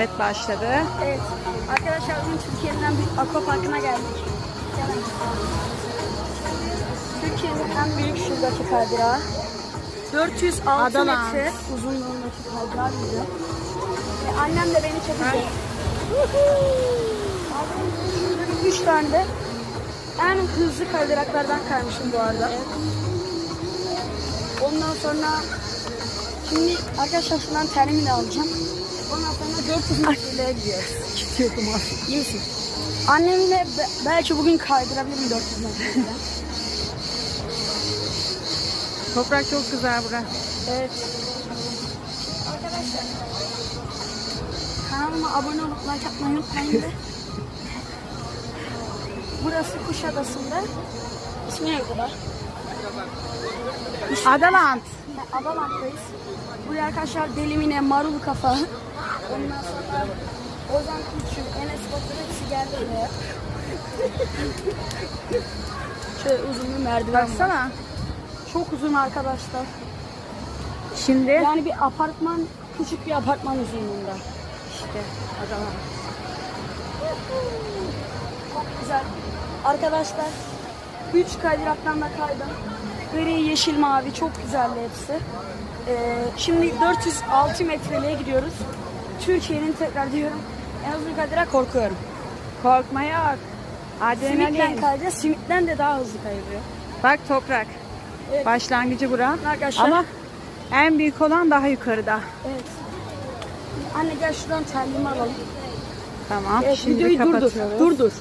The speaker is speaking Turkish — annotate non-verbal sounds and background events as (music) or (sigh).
Evet başladı. Evet. Arkadaşlar bugün Türkiye'nin en büyük aquaparkına geldik. Türkiye'nin en büyük şuradaki kaydırağı. 406 Adaland. metre uzunluğundaki kaydırağı gidiyor. Ve annem de beni çekecek. Şurada 3 tane de en hızlı kaydıraklardan kaymışım bu arada. Ondan sonra şimdi arkadaşlar şundan termini alacağım. Ondan sonra 400 metreye gidiyoruz. Gidiyordum abi. İyi misin? Annemle be- belki bugün kaydırabilirim 400 metreden. Toprak çok güzel bura. evet. Arkadaşlar kanalıma abone olup like atmayı unutmayın de. Burası Kuşadası'nda. İsmi ne kadar? Adaland. Adaland'dayız. Buraya arkadaşlar Delimine, Marul Kafa. (laughs) Ondan sonra Ozan Küçük, Enes Batur hepsi geldi buraya. (laughs) Şöyle uzun bir merdiven var. Baksana. Çok uzun arkadaşlar. Şimdi Yani bir apartman, küçük bir apartman uzunluğunda. İşte Adaland. Çok güzel. Arkadaşlar 3 kaydıraktan da kaydım. Gri, yeşil, mavi çok güzeldi hepsi. Ee, şimdi 406 metreliğe gidiyoruz. Türkiye'nin tekrar diyorum en uzun kaydırak korkuyorum. korkma yok. Simitten Adrenalin. kayacağız. Simitten de daha hızlı kayılıyor. Bak toprak. Evet. Başlangıcı bura. Arkadaşlar. Ama en büyük olan daha yukarıda. Evet. Anne gel şuradan terliğimi alalım. Tamam. Evet, Şimdi videoyu durdur. kapatıyoruz. Durdur.